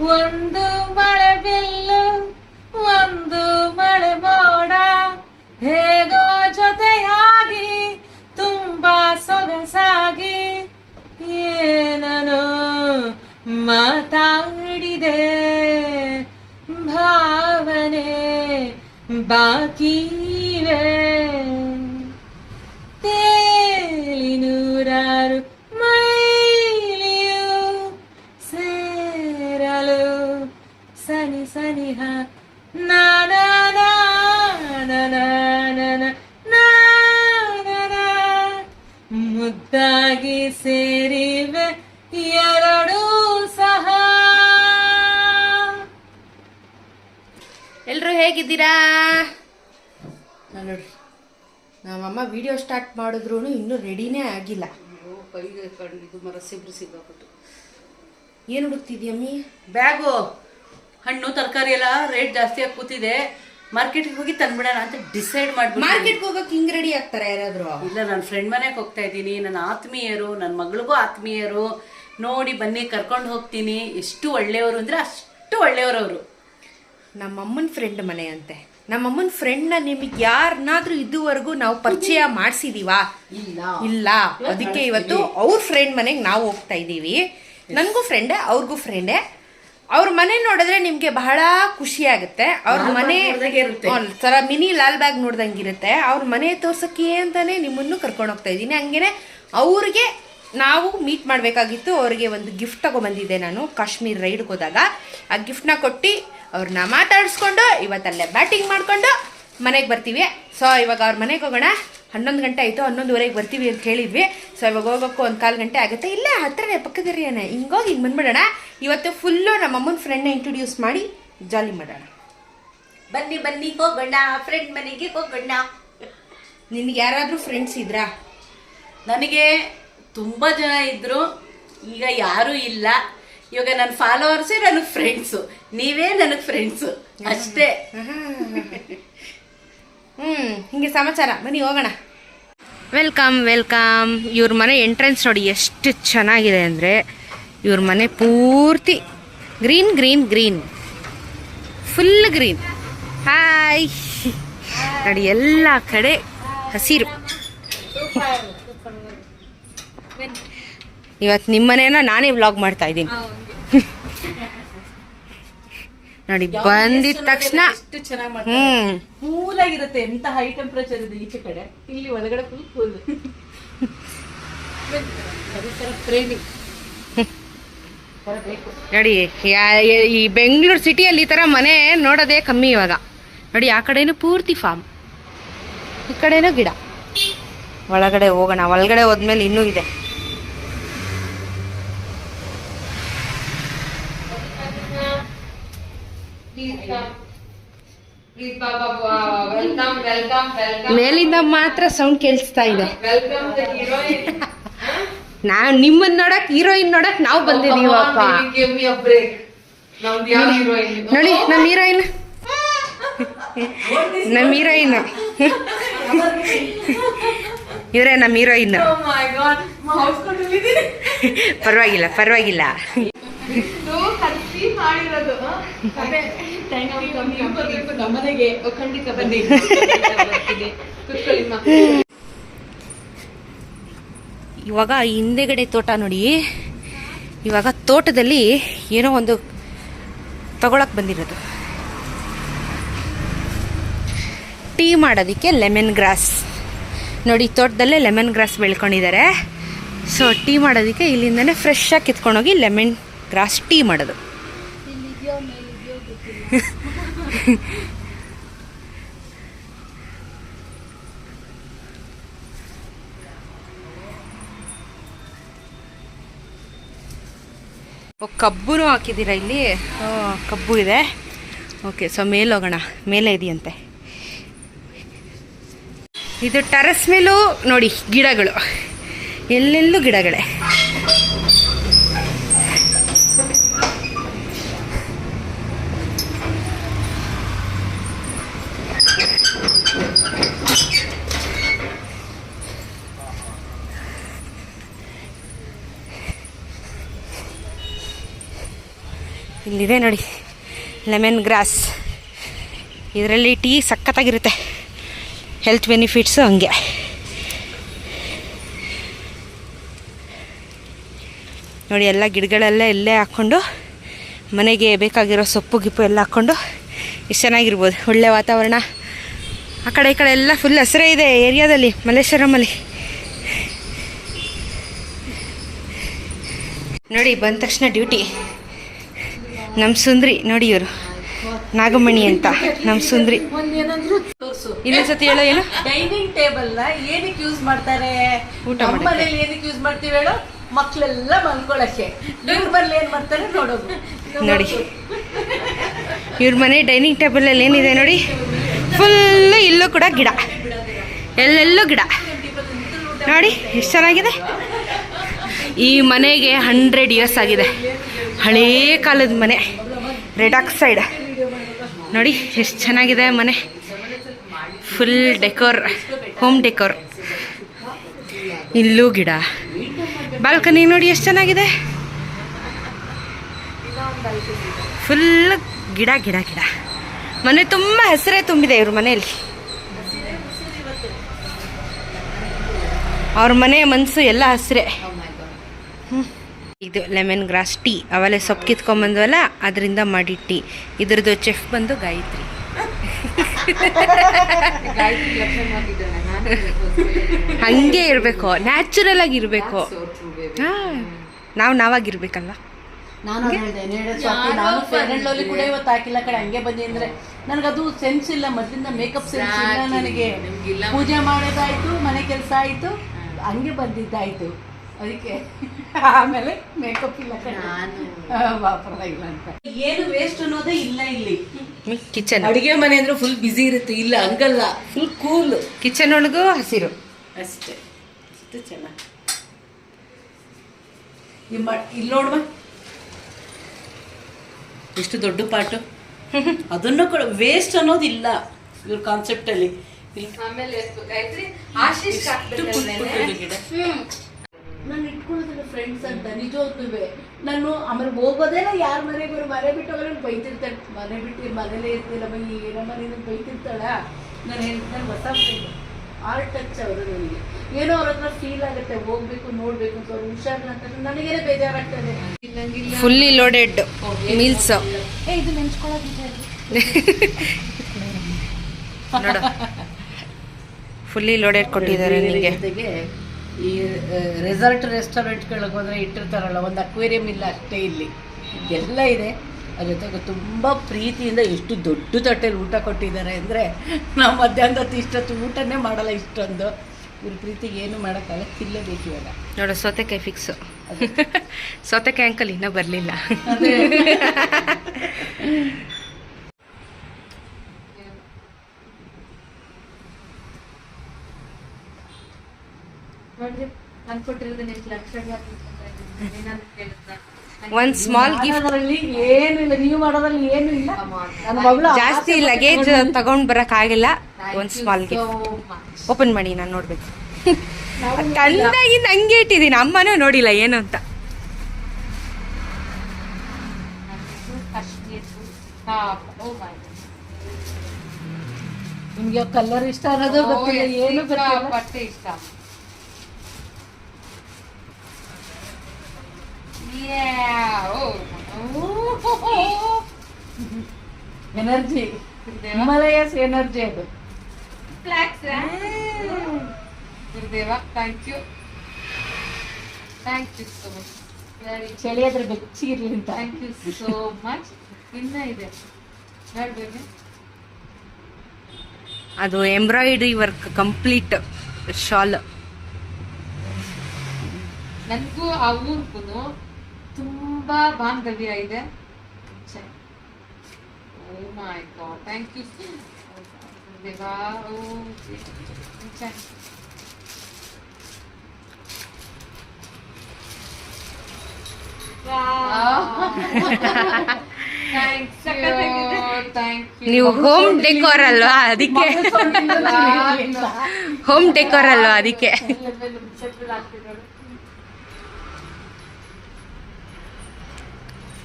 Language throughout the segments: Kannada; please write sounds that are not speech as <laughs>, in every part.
ಒಂದು ಮಳೆ ಬಿಲ್ಲು ಒಂದು ಮಳೆ ಮೋಡ. ಹೇಗೋ ಜೊತೆಯಾಗಿ ತುಂಬಾ ಸೊಗಸಾಗಿ ಏನನು ಮಾತಾಡಿದೆ ಭಾವನೆ ಬಾಕಿವೆ ನೋಡ್ರಿ. ನಮ್ಮಮ್ಮ ವಿಡಿಯೋ ಸ್ಟಾರ್ಟ್ ಮಾಡಿದ್ರು ಇನ್ನೂ ರೆಡಿನೇ ಆಗಿಲ್ಲ. ಕೈಗೆ ಮರ ಸಿಬ್ರು ಸಿಗಾಬಿಟ್ಟು ಏನು ಹುಡುಕ್ತಿದ್ಯಮ್ಮಿ ಬ್ಯಾಗು ಹಣ್ಣು ತರಕಾರಿ ಎಲ್ಲ ರೇಟ್ ಜಾಸ್ತಿ ಆಗಿ ಕೂತಿದೆ. ಮಾರ್ಕೆಟ್ಗೆ ಹೋಗಿ ತಂದ್ಬಿಡೋಣ ಅಂತ ಡಿಸೈಡ್ ಮಾಡಿ ಮಾರ್ಕೆಟ್ಗೆ ಹೋಗಕ್ಕೆ ಹಿಂಗೆ ರೆಡಿ ಆಗ್ತಾರೆ ಯಾರಾದರೂ? ಇಲ್ಲ ನನ್ನ ಫ್ರೆಂಡ್ ಮನೆಗೆ ಹೋಗ್ತಾ ಇದ್ದೀನಿ ನನ್ನ ಆತ್ಮೀಯರು ನನ್ನ ಮಗಳಿಗೂ ಆತ್ಮೀಯರು. ನೋಡಿ ಬನ್ನಿ ಕರ್ಕೊಂಡು ಹೋಗ್ತೀನಿ. ಎಷ್ಟು ಒಳ್ಳೆಯವರು ಅಂದರೆ ಅಷ್ಟು ಒಳ್ಳೆಯವರು ಅವರು. ನಮ್ಮಮ್ಮನ ಫ್ರೆಂಡ್ ಮನೆ ಅಂತೆ. ನಮ್ಮಮ್ಮನ ಫ್ರೆಂಡ್ನ ನಿಮಗೆ ಯಾರನ್ನಾದ್ರೂ ಇದುವರೆಗೂ ನಾವು ಪರಿಚಯ ಮಾಡಿಸಿದೀವಾ? ಇಲ್ಲ. ಅದಕ್ಕೆ ಇವತ್ತು ಅವ್ರ ಫ್ರೆಂಡ್ ಮನೆಗೆ ನಾವು ಹೋಗ್ತಾ ಇದ್ದೀವಿ. ನನಗೂ ಫ್ರೆಂಡೇ ಅವ್ರಿಗೂ ಫ್ರೆಂಡೇ ಅವ್ರ ಮನೆ ನೋಡಿದ್ರೆ ನಿಮಗೆ ಬಹಳ ಖುಷಿ ಆಗುತ್ತೆ. ಅವ್ರ ಮನೆ ಸರ ತರ ಮಿನಿ ಲಾಲ್ ಬ್ಯಾಗ್ ನೋಡ್ದಂಗಿರುತ್ತೆ. ಅವ್ರ ಮನೆ ತೋರ್ಸಕ್ಕೆ ಅಂತಾನೆ ನಿಮ್ಮನ್ನು ಕರ್ಕೊಂಡು ಹೋಗ್ತಾ ಇದ್ದೀನಿ. ಹಂಗೇನೆ ಅವ್ರಿಗೆ ನಾವು ಮೀಟ್ ಮಾಡಬೇಕಾಗಿತ್ತು. ಅವ್ರಿಗೆ ಒಂದು ಗಿಫ್ಟ್ ತಗೊಂಡ್ಬಂದಿದ್ದೆ ನಾನು. ಕಾಶ್ಮೀರ್ ರೈಡ್ಗೆ ಹೋದಾಗ. ಆ ಗಿಫ್ಟ್ನ ಕೊಟ್ಟು ಅವ್ರನ್ನ ಮಾತಾಡಿಸ್ಕೊಂಡು ಇವತ್ತಲ್ಲೇ ಬ್ಯಾಟಿಂಗ್ ಮಾಡಿಕೊಂಡು ಮನೆಗೆ ಬರ್ತೀವಿ. ಸೊ ಇವಾಗ ಅವ್ರ ಮನೆಗೆ ಹೋಗೋಣ. ಹನ್ನೊಂದು ಗಂಟೆ ಆಯಿತು ಹನ್ನೊಂದುವರೆಗೆ ಬರ್ತೀವಿ ಅಂತ ಹೇಳಿದ್ವಿ. ಸೊ ಇವಾಗ ಹೋಗೋಕ್ಕೂ ಒಂದು ಕಾಲು ಗಂಟೆ ಆಗುತ್ತೆ. ಇಲ್ಲ ಹತ್ರನೇ ಪಕ್ಕದರಿಯೇನೆ ಹಿಂಗೋಗಿ ಹಿಂಗೆ ಬಂದ್ಬಿಡೋಣ. ಇವತ್ತು ಫುಲ್ಲು ನಮ್ಮ ಅಮ್ಮನ ಫ್ರೆಂಡ್ನ ಇಂಟ್ರೊಡ್ಯೂಸ್ ಮಾಡಿ ಜಾಲಿ ಮಾಡೋಣ. ಬನ್ನಿ ಬನ್ನಿ ಹೋಗೋಣ. ಫ್ರೆಂಡ್ ಮನೆಗೆ ಹೋಗೋಣ. ನಿನ್ಗೆ ಯಾರಾದರೂ ಫ್ರೆಂಡ್ಸ್ ಇದ್ರಾ? ನನಗೆ ತುಂಬ ಜನ ಇದ್ದರು ಈಗ ಯಾರೂ ಇಲ್ಲ. ಇವಾಗ ನನ್ನ ಫಾಲೋವರ್ಸೇ ನನಗೆ ಫ್ರೆಂಡ್ಸು ನೀವೇ ನನಗೆ ಫ್ರೆಂಡ್ಸು ಅಷ್ಟೇ. ಹ್ಞೂ ಹಿಂಗೆ ಸಮಾಚಾರ. ಬನ್ನಿ ಹೋಗೋಣ. Welcome welcome. ಇವ್ರ ಮನೆ ಎಂಟ್ರೆನ್ಸ್ ನೋಡಿ ಎಷ್ಟು ಚೆನ್ನಾಗಿದೆ ಅಂದರೆ ಇವ್ರ ಮನೆ ಪೂರ್ತಿ green green green. Full green hi ನೋಡಿ ಎಲ್ಲ ಕಡೆ ಹಸಿರು. ಇವತ್ತು ನಿಮ್ಮ ಮನೇನ ನಾನೇ ವ್ಲಾಗ್ ಮಾಡ್ತಾ ಇದ್ದೀನಿ. ನೋಡಿ ಬಂದಿದ ತಕ್ಷಣ ಎಷ್ಟು ಚೆನ್ನಾಗಿ ಮಾಡ್ತಾರೆ. ಹ್ಮ್. ಕೂಲ್ ಆಗಿರುತ್ತೆ ಎಂತ ಹೈ ಟೆಂಪರೇಚರ್ ಇದೆ ಈಚೆ ಕಡೆ. ಇಲ್ಲಿ ಒಳಗಡೆ ಫುಲ್ ಕೂಲ್. ಪ್ರೇಮಿ ಬರಬೇಕು ನೋಡಿ ಈ ಬೆಂಗಳೂರು ಸಿಟಿಯಲ್ಲಿ ಈ ಥರ ಮನೆ ನೋಡೋದೇ ಕಮ್ಮಿ ಇವಾಗ. ನೋಡಿ ಆ ಕಡೆನೂ ಪೂರ್ತಿ ಫಾರ್ಮ್ ಈ ಕಡೆನೂ ಗಿಡ. ಒಳಗಡೆ ಹೋಗೋಣ ಒಳಗಡೆ ಹೋದ್ಮೇಲೆ ಇನ್ನೂ ಇದೆ ವೆಲ್ಕಮ್ ವೆಲ್ಕಮ್ ವೆಲ್ಕಮ್ ಮೇಲಿಂದ ಮಾತ್ರ ಸೌಂಡ್ ಕೇಳಿಸ್ತಾ ಇದೆ. ನಿಮ್ಮನ್ ನಾವು ನಿಮ್ಮನ್ನ ನೋಡಕ್ ಹೀರೋಯಿನ್ ನೋಡಕ್ ನಾವು ಬಂದಿದೀವಪ್ಪ. ಹೀರೋಯಿನ್ ನೋಡಿ ನಮ್ ಹೀರೋಯಿನ್ ನಮ್ ಹೀರೋಯಿನ್ ಇವರೇ ನಮ್ಮ ಹೀರೋಯಿನ್ ಪರವಾಗಿಲ್ಲ ಪರವಾಗಿಲ್ಲ. ಮಾಡಿರೋದು. ನಮ್ಮನೆಗೆ ಖಂಡಿತ ಬನ್ನಿ. ಇವಾಗ ಹಿಂದೆಗಡೆ ತೋಟ ನೋಡಿ. ಇವಾಗ ತೋಟದಲ್ಲಿ ಏನೋ ಒಂದು ತಗೊಳಕ್ ಬಂದಿರೋದು. ಟೀ ಮಾಡೋದಕ್ಕೆ ಲೆಮನ್ ಗ್ರಾಸ್ ನೋಡಿ ತೋಟದಲ್ಲೇ ಲೆಮನ್ ಗ್ರಾಸ್ ಬೆಳ್ಕೊಂಡಿದ್ದಾರೆ. ಸೊ ಟೀ ಮಾಡೋದಕ್ಕೆ ಇಲ್ಲಿಂದನೇ ಫ್ರೆಶ್ ಆಗಿ ಕಿತ್ಕೊಂಡೋಗಿ ಲೆಮನ್ ಗ್ರಾಸ್ ಟೀ ಮಾಡೋದು. ಕಬ್ಬುನು ಹಾಕಿದ್ದೀರಾ ಇಲ್ಲಿ? ಕಬ್ಬು ಇದೆ. ಓಕೆ, ಸೊ ಮೇಲೆ ಹೋಗೋಣ. ಮೇಲೆ ಇದೆಯಂತೆ. ಇದು ಟೆರಸ್ ಮೇಲೂ ನೋಡಿ, ಗಿಡಗಳು. ಎಲ್ಲೆಲ್ಲೂ ಗಿಡಗಳೇ. ಇಲ್ಲಿದೆ ನೋಡಿ. ಲೆಮನ್ ಗ್ರಾಸ್ ಇದರಲ್ಲಿ ಟೀ ಸಖತ್ತಾಗಿರುತ್ತೆ. ಹೆಲ್ತ್ ಬೆನಿಫಿಟ್ಸು ಹಂಗೆ. ನೋಡಿ, ಎಲ್ಲ ಗಿಡಗಳೆಲ್ಲ ಇಲ್ಲೇ ಹಾಕ್ಕೊಂಡು, ಮನೆಗೆ ಬೇಕಾಗಿರೋ ಸೊಪ್ಪು ಗಿಪ್ಪು ಎಲ್ಲ ಹಾಕ್ಕೊಂಡು, ಇಷ್ಟು ಚೆನ್ನಾಗಿರ್ಬೋದು. ಒಳ್ಳೆ ವಾತಾವರಣ. ಆ ಕಡೆ ಈ ಕಡೆ ಎಲ್ಲ ಫುಲ್ ಹಸಿರೇ ಇದೆ ಏರಿಯಾದಲ್ಲಿ ಮಲ್ಲೇಶ್ವರಮಲ್ಲಿ ನೋಡಿ, ಬಂದ ತಕ್ಷಣ ಡ್ಯೂಟಿ ನಮ್ಮ ಸುಂದ್ರಿ ನೋಡಿ ಇವರು. ನಾಗಮಣಿ ಅಂತ ನಮ್ಮ ಸುಂದ್ರಿ. ಒಂದೇನಾದ್ರೂ ತೋರ್ಸು ಇನ್ನೊಂದ್ಸತಿ ಹೇಳೋ ಏನು? ಡೈನಿಂಗ್ ಟೇಬಲ್ನ ಏನಕ್ಕೆ ಯೂಸ್ ಮಾಡ್ತಾರೆ? ಊಟ. ಮನೇಲಿ ಏನಕ್ಕೆ ಯೂಸ್ ಮಾಡ್ತೀವಿ ಹೇಳು? ಮಕ್ಕಳೆಲ್ಲ ಮಲ್ಕೊಳಕ್ಕೆ ಇವ್ರ ಬರ್ಲಿ ಏನ್ ಮಾಡ್ತಾರೆ? ನೋಡೋದು. ನೋಡಿ. ಇವ್ರ ಮನೆ ಡೈನಿಂಗ್ ಟೇಬಲ್ ಅಲ್ಲಿ ಏನಿದೆ ನೋಡಿ? ಫುಲ್ ಇಲ್ಲೂ ಕೂಡ ಗಿಡ. ಎಲ್ಲೆಲ್ಲೂ ಗಿಡ. ನೋಡಿ ಎಷ್ಟು ಚೆನ್ನಾಗಿದೆ? ಈ ಮನೆಗೆ ಹಂಡ್ರೆಡ್ ಇಯರ್ಸ್ ಆಗಿದೆ. ಹಳೇ ಕಾಲದ ಮನೆ. ರೆಡಾಕ್ ಸೈಡ್ ನೋಡಿ, ಎಷ್ಟು ಚೆನ್ನಾಗಿದೆ ಮನೆ. ಫುಲ್ ಡೆಕೋರ್ ಹೋಮ್ ಡೆಕೋರ್ ಇಲ್ಲೂ ಗಿಡ. ಬಾಲ್ಕನಿ ನೋಡಿ ಎಷ್ಟು ಚೆನ್ನಾಗಿದೆ. ಫುಲ್ ಗಿಡ ಗಿಡ ಗಿಡ. ಮನೆ ತುಂಬ ಹೆಸರೇ ತುಂಬಿದೆ ಇವ್ರ ಮನೆಯಲ್ಲಿ. ಅವ್ರ ಮನೆ ಮನಸ್ಸು ಎಲ್ಲ ಹಸಿರೇ. ಇದು ಲೆಮನ್ ಗ್ರಾಸ್ ಟೀ. ಅವೆಲ್ಲ ಸೊಪ್ಪು ಕಿತ್ಕೊಂಬಂದ್ವಲ್ಲ ಅದರಿಂದ ಮಾಡಿ ಟೀ. ಇದ್ರದ್ದು ಚೆಫ್ ಬಂದು ಗಾಯತ್ರಿ. ಹಂಗೆ ಇರಬೇಕು. ನ್ಯಾಚುರಲ್ ಆಗಿ ಇರಬೇಕು. ಹಾಂ. ನಾವು ನಾವಾಗಿರ್ಬೇಕಲ್ಲ ನಾನು ಕೂಡ ಇವತ್ತು ಹಾಕಿಲ್ಲ ಕಡೆ ಹಂಗೆ ಬಂದಿ ಅಂದ್ರೆ. ನನಗದು ಸೆನ್ಸ್ ಇಲ್ಲ ಮೊದಲಿಂದ ಮೇಕಪ್ ಸೆನ್ಸ್ ಇಲ್ಲ ನನಗೆ. ಪೂಜೆ ಮಾಡೋದಾಯ್ತು ಮನೆ ಕೆಲಸ ಆಯ್ತು ಹಂಗೆ ಬಂದಿದ್ದಾಯ್ತು. ಅದಕ್ಕೆ ಆಮೇಲೆ ಮೇಕಪ್ ಇಲ್ಲ ಪರವಾಗಿಲ್ಲ ಅಂತ. ಏನು ವೇಸ್ಟ್ ಅನ್ನೋದೇ ಇಲ್ಲ ಇಲ್ಲಿ. ಕಿಚನ್ ಅಡಿಗೆ ಮನೆ ಅಂದ್ರೆ ಫುಲ್ ಬಿಸಿ ಇರುತ್ತೆ. ಇಲ್ಲ ಹಂಗಲ್ಲ. ಫುಲ್ ಕೂಲ್ ಕಿಚನ್ ಒಳಗೂ ಹಸಿರು. ಅಷ್ಟೇ. ಅಷ್ಟು ಚೆನ್ನಾಗಿ. ನಿಮ್ಮ ಇಲ್ಲಿ ನೋಡುವ ಇಷ್ಟು ದೊಡ್ಡ ಪಾಟು. <laughs> ಅದನ್ನು ಕೂಡ ವೇಸ್ಟ್ ಅನ್ನೋದಿಲ್ಲ ಇವ್ರ ಕಾನ್ಸೆಪ್ಟ್ ಅಲ್ಲಿ. ಇಲ್ಲಿ ಆಮೇಲೆ ಆಶೀಸ್ ಗಿಡ. ನಾನು ಇಟ್ಕೊಳ್ಳೋದಿಲ್ಲ ಫ್ರೆಂಡ್ಸ್ ಅಂತ ನಿಜವಾಗ್ಲೂ ನಾನು ಆಮೇಲೆ ಹೋಗೋದೇನ ಯಾರ ಮನೆಗೆ ಮನೆ ಬಿಟ್ಟು ನಾನು ಬೈತಿರ್ತಾಳೆ. ಮನೆ ಬಿಟ್ಟು ಮನೇಲೇ ಇರ್ತಿಲ್ಲ ಬೈ ಏನೋ ನೀನು ಬೈತಿರ್ತಾಳ? ನಾನು ಹೇಳ್ತೀನಿ ಹೊಸ ಫ್ರೆಂಡ್ ಆರ್ಟ್ ಟಚ್ ಅವರು ನನಗೆ. ಏನೋ ಅವ್ರ ಹತ್ರ ಫೀಲ್ ಆಗುತ್ತೆ ಹೋಗ್ಬೇಕು ನೋಡ್ಬೇಕು ಅಂತ ಅವ್ರು ಹುಷಾರಿಲ್ಲ ಅಂತ ನನಗೇನೆ ಬೇಜಾರಾಗ್ತದೆ ಫುಲ್ಲಿ ಲೋಡೆಡ್ ಮೀಲ್ಸ್ ಏ ಇದು ನೆಂಚ್ಕೊಳ್ಳೋದಿದೆ ನೋಡು. ಫುಲ್ಲಿ ಲೋಡೆಡ್ ಕೊಟ್ಟಿದ್ದಾರೆ ನಿಮಗೆ ಈ ರೆಸಾರ್ಟ್ ರೆಸ್ಟೋರೆಂಟ್ಗಳಿಗೆ ಹೋದರೆ ಇಟ್ಟಿರ್ತಾರಲ್ಲ ಒಂದು ಅಕ್ವೇರಿಯಂ ಇಲ್ಲ ಅಷ್ಟೇ ಇಲ್ಲಿ. ಎಲ್ಲ ಇದೆ. ಅದ್ರ ಜೊತೆಗೆ ತುಂಬ ಪ್ರೀತಿಯಿಂದ ಎಷ್ಟು ದೊಡ್ಡ ತಟ್ಟೆಯಲ್ಲಿ ಊಟ ಕೊಟ್ಟಿದ್ದಾರೆ ಅಂದರೆ ನಾವು ಮಧ್ಯಾಹ್ನದ ಇಷ್ಟೊತ್ತು ಊಟನೇ ಮಾಡಲ್ಲ ಇಷ್ಟೊಂದು. ಇವ್ರ ಪ್ರೀತಿಗೆ ಏನು ಮಾಡೋಕ್ಕಾಗಲ್ಲ ತಿಲ್ಲಬೇಕು ಇವಾಗ. ನೋಡು ಸೌತೆಕಾಯಿ ಫಿಕ್ಸ್ ಸೌತೆಕಾಯಿ ಅಂಕಲ್ ಇನ್ನೂ ಬರಲಿಲ್ಲ. ನಾನು ಕೊಟ್ಟಿರೋದು ನಿಮ್ಗೆ ಕೇಳುತ್ತಾ? ಒಂದು ಸ್ಮಾಲ್ ಗಿಫ್ಟ್ ಏನು ಇಲ್ಲ. ನೀವು ಮಾಡೋದ್ರಲ್ಲಿ ಏನು ಇಲ್ಲ. ನನ್ನ ಮಗಳು ಜಾಸ್ತಿ ಲಗೇಜ್ ತಗೊಂಡ್ ಬರಕ್ ಆಗಿಲ್ಲ. ಒಂದು ಸ್ಮಾಲ್ ಗಿಫ್ಟ್ ಓಪನ್ ಮಾಡಿ ನಾನು ನೋಡ್ಬೇಕು. ತಂದಾಗಿ <laughs> ನಂಗೆ ಇಟ್ಟಿದ್ದೀನಿ. ಅಮ್ಮನೂ ನೋಡಿಲ್ಲ ಏನು ಅಂತ. ಮೈ ನಿಮ್ಗೆ ಕಲರ್ ಇಷ್ಟ ಅನ್ನೋದು ಗೊತ್ತಿಲ್ಲ ಏನು ಗೊತ್ತಿಲ್ಲ. ಬಟ್ಟೆ ಇಷ್ಟ Yeah, oh. Energy Himalayas energy ಅದು. Gurudeva thank you thank you so much very ಚಳಿ ಆದ್ರೆ ಬೆಚ್ಚಿಗಿರ್ಲಿ ಅಂತ. ಥ್ಯಾಂಕ್ ಯು ಸೋ ಮಚ್ ಇನ್ನ ಇದೆ. ನೋಡ್ಬೇಕು ಅದು ಎಂಬ್ರಾಯ್ಡ್ರಿ ವರ್ಕ್ ಕಂಪ್ಲೀಟ್ ಶಾಲ್ ನನಗೂ ಆ ಊರ್ಗೂ ತುಂಬಾ ಬಾಂಧವ್ಯ ಇದೆ oh my god thank you ದೇವಾ ಓ ಛೆ. Thank you, thank you. ನೀವು ಹೋಮ್ ಡೆಕೋರ್ ಅಲ್ವಾ ಅದಕ್ಕೆ ಹೋಮ್ ಡೆಕೋರ್ ಅಲ್ವಾ ಅದಕ್ಕೆ ಅಲ್ಲಿ ಹಾಕಿಸ್ಬೇಕಂತ ನನ್ನ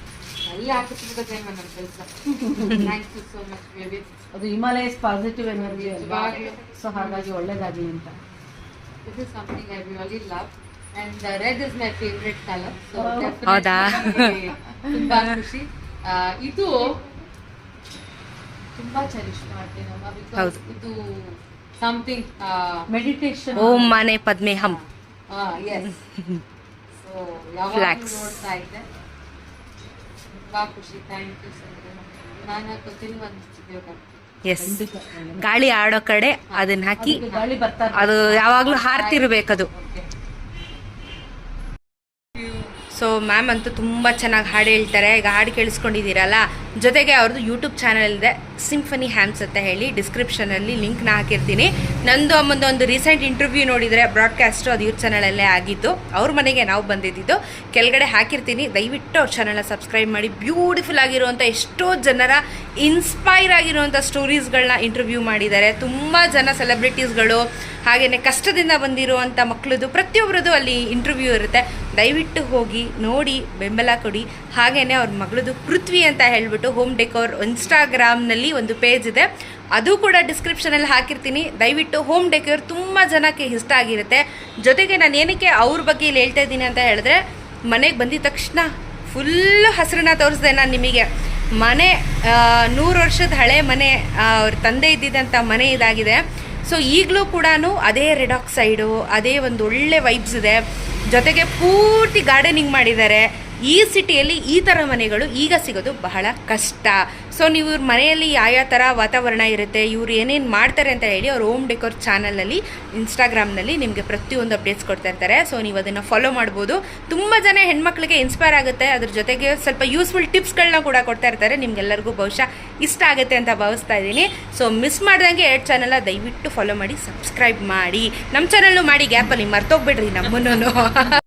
ಕೆಲಸ thank you so much baby ಅದು ಹಿಮಾಲಯಸ್ ಪಾಸಿಟಿವ್ ಎನರ್ಜಿ ಅಲ್ವಾ. ಸೊ ಹಾಗಾಗಿ ಒಳ್ಳೇದಾಗಿ ಅಂತ. This is something I really love and red is my favourite colour so Oh. ಹೌದಾ? ತುಂಬಾ ಖುಷಿ. ಇದು ತುಂಬಾ ಚೆರಿಶ್ ಮಾಡ್ತೀನಮ್ಮ. ಇದು ಸಮಥಿಂಗ್ ಮೆಡಿಟೇಷನ್ ಓಂ ಮನೆ ಪದ್ಮೇಹಂ. ಎಸ್ ಸೊ ಯಾವಾಗ. ನೋಡ್ತಾ ಇದ್ದೆ. ಎಸ್ ಗಾಳಿ ಆಡೋ ಕಡೆ ಅದನ್ನ ಹಾಕಿ. ಅದು ಯಾವಾಗ್ಲೂ ಹಾರ್ತಿರ್ಬೇಕದು. ಸೊ ಮ್ಯಾಮ್ ಅಂತೂ ತುಂಬಾ ಚೆನ್ನಾಗಿ ಹಾಡು ಹೇಳ್ತಾರೆ ಈಗ ಹಾಡು ಕೇಳಿಸ್ಕೊಂಡಿದ್ದೀರಲ್ಲ ಜೊತೆಗೆ ಅವ್ರದ್ದು ಯೂಟ್ಯೂಬ್ ಚಾನಲ್ ಇದೆ ಸಿಂಫನಿ ಹ್ಯಾಮ್ಸ್ ಅಂತ ಹೇಳಿ ಡಿಸ್ಕ್ರಿಪ್ಷನಲ್ಲಿ ಲಿಂಕ್ನ ಹಾಕಿರ್ತೀನಿ. ನಂದು ಅಮ್ಮಂದು ಒಂದು ರೀಸೆಂಟ್ ಇಂಟರ್ವ್ಯೂ ನೋಡಿದರೆ ಬ್ರಾಡ್ಕಾಸ್ಟು ಅದು ಇವ್ರ ಚಾನಲಲ್ಲೇ ಆಗಿತ್ತು ಅವ್ರ ಮನೆಗೆ ನಾವು ಬಂದಿದ್ದು. ಕೆಳಗಡೆ ಹಾಕಿರ್ತೀನಿ. ದಯವಿಟ್ಟು ಅವ್ರ ಚಾನಲ್ನ ಸಬ್ಸ್ಕ್ರೈಬ್ ಮಾಡಿ. ಬ್ಯೂಟಿಫುಲ್ ಆಗಿರುವಂಥ ಎಷ್ಟೋ ಜನರ ಇನ್ಸ್ಪೈರ್ ಆಗಿರುವಂಥ ಸ್ಟೋರೀಸ್ಗಳನ್ನ ಇಂಟರ್ವ್ಯೂ ಮಾಡಿದ್ದಾರೆ. ತುಂಬ ಜನ ಸೆಲೆಬ್ರಿಟೀಸ್ಗಳು ಹಾಗೆಯೇ ಕಷ್ಟದಿಂದ ಬಂದಿರುವಂಥ ಮಕ್ಕಳದು ಪ್ರತಿಯೊಬ್ಬರದು ಅಲ್ಲಿ ಇಂಟರ್ವ್ಯೂ ಇರುತ್ತೆ. ದಯವಿಟ್ಟು ಹೋಗಿ, ನೋಡಿ, ಬೆಂಬಲ ಕೊಡಿ. ಹಾಗೆಯೇ ಅವ್ರ ಮಗಳದು ಪೃಥ್ವಿ ಅಂತ ಹೇಳ್ಬಿಟ್ಟು ಹೋಮ್ ಡೆಕೋರ್ ಇನ್ಸ್ಟಾಗ್ರಾಮ್ನಲ್ಲಿ ಒಂದು ಪೇಜ್ ಇದೆ. ಅದು ಕೂಡ ಡಿಸ್ಕ್ರಿಪ್ಷನಲ್ಲಿ ಹಾಕಿರ್ತೀನಿ. ದಯವಿಟ್ಟು ಹೋಮ್ ಡೆಕೋರ್ ತುಂಬ ಜನಕ್ಕೆ ಇಷ್ಟ ಆಗಿರುತ್ತೆ. ಜೊತೆಗೆ ನಾನು ಏನಕ್ಕೆ ಅವ್ರ ಬಗ್ಗೆ ಇಲ್ಲಿ ಹೇಳ್ತಾ ಇದ್ದೀನಿ ಅಂತ ಹೇಳಿದ್ರೆ, ಮನೆಗೆ ಬಂದಿದ ತಕ್ಷಣ ಫುಲ್ಲು ಹಸಿರನ್ನ ತೋರಿಸಿದೆ ನಾನು ನಿಮಗೆ. ಮನೆ ನೂರು ವರ್ಷದ ಹಳೆ ಮನೆ ಅವ್ರ ತಂದೆ ಇದ್ದಿದ್ದಂಥ ಮನೆ ಇದಾಗಿದೆ. ಸೊ ಈಗಲೂ ಕೂಡ ಅದೇ ರೆಡಾಕ್ ಸೈಡು ಅದೇ ಒಂದು ಒಳ್ಳೆ ವೈಬ್ಸ್ ಇದೆ. ಜೊತೆಗೆ ಪೂರ್ತಿ ಗಾರ್ಡನಿಂಗ್ ಮಾಡಿದ್ದಾರೆ. ಈ ಸಿಟಿಯಲ್ಲಿ ಈ ಥರ ಮನೆಗಳು ಈಗ ಸಿಗೋದು ಬಹಳ ಕಷ್ಟ. ಸೊ ನೀವು ಇವ್ರ ಮನೆಯಲ್ಲಿ ಯಾವ ಥರ ವಾತಾವರಣ ಇರುತ್ತೆ, ಇವ್ರು ಏನೇನು ಮಾಡ್ತಾರೆ ಅಂತ ಹೇಳಿ ಅವ್ರ ಹೋಮ್ ಡೆಕೋರ್ ಚಾನಲಲ್ಲಿ ಇನ್ಸ್ಟಾಗ್ರಾಮ್ನಲ್ಲಿ ನಿಮಗೆ ಪ್ರತಿಯೊಂದು ಅಪ್ಡೇಟ್ಸ್ ಕೊಡ್ತಾ ಇರ್ತಾರೆ. ಸೊ ನೀವು ಅದನ್ನು ಫಾಲೋ ಮಾಡ್ಬೋದು. ತುಂಬ ಜನ ಹೆಣ್ಮಕ್ಳಿಗೆ ಇನ್ಸ್ಪೈರ್ ಆಗುತ್ತೆ. ಅದ್ರ ಜೊತೆಗೆ ಸ್ವಲ್ಪ ಯೂಸ್ಫುಲ್ ಟಿಪ್ಸ್ಗಳನ್ನ ಕೂಡ ಕೊಡ್ತಾ ಇರ್ತಾರೆ. ನಿಮಗೆಲ್ಲರಿಗೂ ಬಹುಶಃ ಇಷ್ಟ ಆಗುತ್ತೆ ಅಂತ ಭಾವಿಸ್ತಾ ಇದ್ದೀನಿ. ಸೊ ಮಿಸ್ ಮಾಡ್ದಂಗೆ ಎರಡು ಚಾನಲ್ನ ದಯವಿಟ್ಟು ಫಾಲೋ ಮಾಡಿ ಸಬ್ಸ್ಕ್ರೈಬ್ ಮಾಡಿ. ನಮ್ಮ ಚಾನಲ್ಲು ಮಾಡಿ ಗ್ಯಾಪಲ್ಲಿ ಮರ್ತೋಗ್ಬಿಡ್ರಿ ನಮ್ಮನ್ನು <laughs>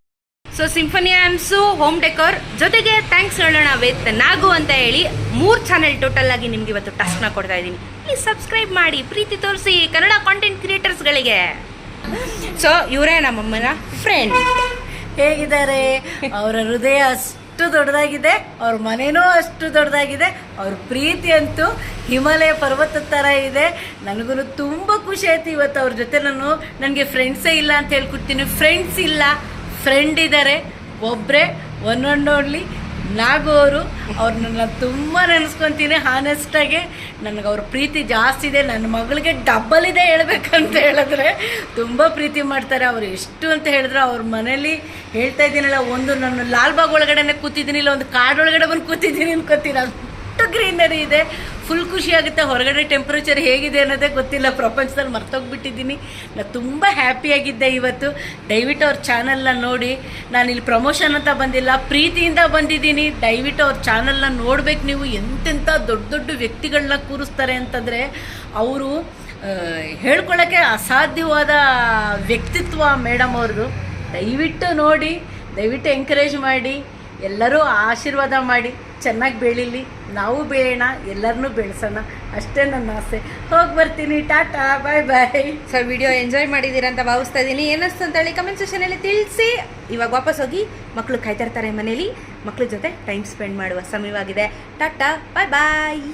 so Symphony Hands home decor ಜೊತೆಗೆ ಥ್ಯಾಂಕ್ಸ್ ಹೇಳೋಣ ವಿತ್ ನಾಗು ಅಂತ ಹೇಳಿ ಮೂರು ಚಾನೆಲ್ ಟೋಟಲ್ ಆಗಿ ನಿಮ್ಗೆ ಇವತ್ತು ಟಸ್ಕ್ನ ಕೊಡ್ತಾ ಇದ್ದೀನಿ. ಪ್ಲೀಸ್ ಸಬ್ಸ್ಕ್ರೈಬ್ ಮಾಡಿ, ಪ್ರೀತಿ ತೋರಿಸಿ ಕನ್ನಡ ಕಾಂಟೆಂಟ್ ಕ್ರಿಯೇಟರ್ಸ್ಗಳಿಗೆ ಸೊ ಇವರೇ ನಮ್ಮಮ್ಮನ ಫ್ರೆಂಡ್ ಹೇಗಿದ್ದಾರೆ? ಅವರ ಹೃದಯ ಅಷ್ಟು ದೊಡ್ಡದಾಗಿದೆ, ಅವ್ರ ಮನೆನೂ ಅಷ್ಟು ದೊಡ್ಡದಾಗಿದೆ, ಅವ್ರ ಪ್ರೀತಿ ಅಂತೂ ಹಿಮಾಲಯ ಪರ್ವತದ ಥರ ಇದೆ. ನನಗೂ ತುಂಬ ಖುಷಿ ಆಯ್ತು ಇವತ್ತು ಅವ್ರ ಜೊತೆ ನಾನು, ನನಗೆ ಫ್ರೆಂಡ್ಸೇ ಇಲ್ಲ ಅಂತ ಹೇಳ್ಕೊಡ್ತೀನಿ. ಫ್ರೆಂಡ್ಸ್ ಇಲ್ಲ. ಫ್ರೆಂಡ್ ಇದ್ದಾರೆ ಒಬ್ಬರೇ ಒನ್ ಆ್ಯಂಡ್ ಓನ್ಲಿ ನಾಗೋರು. ಅವರು ಅವ್ರನ್ನ ನಾನು ತುಂಬ ನೆನೆಸ್ಕೊತೀನಿ ಹಾನೆಸ್ಟಾಗಿ ನನಗೆ ಅವ್ರ ಪ್ರೀತಿ ಜಾಸ್ತಿ ಇದೆ ನನ್ನ ಮಗಳಿಗೆ ಡಬ್ಬಲ್ ಇದೆ ಹೇಳ್ಬೇಕಂತ ಹೇಳಿದ್ರೆ ತುಂಬ ಪ್ರೀತಿ ಮಾಡ್ತಾರೆ. ಅವ್ರು ಎಷ್ಟು ಅಂತ ಹೇಳಿದ್ರೆ, ಅವ್ರ ಮನೇಲಿ ಹೇಳ್ತಾ ಇದ್ದೀನಲ್ಲ, ಒಂದು ನಾನು ಲಾಲ್ಬಾಗ್ ಒಳಗಡೆನೆ ಕೂತಿದ್ದೀನಿ, ಇಲ್ಲ ಒಂದು ಕಾಡೊಳಗಡೆ ಬಂದು ಕೂತಿದ್ದೀನಿ ಅನ್ಕೋತೀನಿ. ಅಷ್ಟು ಗ್ರೀನರಿ ಇದೆ. ಫುಲ್ ಖುಷಿ ಆಗುತ್ತೆ. ಹೊರಗಡೆ ಟೆಂಪ್ರೇಚರ್ ಹೇಗಿದೆ ಅನ್ನೋದೇ ಗೊತ್ತಿಲ್ಲ. ಪ್ರಪಂಚದಲ್ಲಿ ಮರ್ತೋಗ್ಬಿಟ್ಟಿದ್ದೀನಿ. ನಾನು ತುಂಬ ಹ್ಯಾಪಿಯಾಗಿದ್ದೆ ಇವತ್ತು. ದಯವಿಟ್ಟು ಅವ್ರ ಚಾನಲ್ನ ನೋಡಿ. ನಾನು ಇಲ್ಲಿ ಪ್ರಮೋಷನ್ ಅಂತ ಬಂದಿಲ್ಲ. ಪ್ರೀತಿಯಿಂದ ಬಂದಿದ್ದೀನಿ. ದಯವಿಟ್ಟು ಅವ್ರ ಚಾನಲ್ನ ನೋಡ್ಬೇಕು ನೀವು. ಎಂತೆಂಥ ದೊಡ್ಡ ದೊಡ್ಡ ವ್ಯಕ್ತಿಗಳನ್ನ ಕೂರಿಸ್ತಾರೆ ಅಂತಂದರೆ, ಅವರು ಹೇಳ್ಕೊಳ್ಳೋಕ್ಕೆ ಅಸಾಧ್ಯವಾದ ವ್ಯಕ್ತಿತ್ವ ಮೇಡಮ್ ಅವ್ರದ್ದು ದಯವಿಟ್ಟು ನೋಡಿ. ದಯವಿಟ್ಟು ಎಂಕರೇಜ್ ಮಾಡಿ. ಎಲ್ಲರೂ ಆಶೀರ್ವಾದ ಮಾಡಿ. ಚೆನ್ನಾಗಿ ಬೆಳೀಲಿ. ನಾವು ಬೆಳೆಯೋಣ, ಎಲ್ಲರನ್ನೂ ಬೆಳೆಸೋಣ. ಅಷ್ಟೇ ನನ್ನ ಆಸೆ. ಹೋಗಿ ಬರ್ತೀನಿ. Tata, bye bye. Sir video enjoy ಮಾಡಿದ್ದೀರಾ ಅಂತ ಭಾವಿಸ್ತಾ ಇದ್ದೀನಿ. ಏನಿಸ್ತು ಅಂತ ಹೇಳಿ ಕಮೆಂಟ್ ಸೆಷನಲ್ಲಿ ತಿಳಿಸಿ. ಇವಾಗ ವಾಪಸ್ ಹೋಗಿ ಮಕ್ಕಳು ಕಾಯ್ತಾ ಇರ್ತಾರೆ ಮನೇಲಿ. ಮಕ್ಕಳ ಜೊತೆ ಟೈಮ್ ಸ್ಪೆಂಡ್ ಮಾಡುವ ಸಮಯವಾಗಿದೆ. ಟಾಟಾ, ಬಾಯ್ ಬಾಯ್.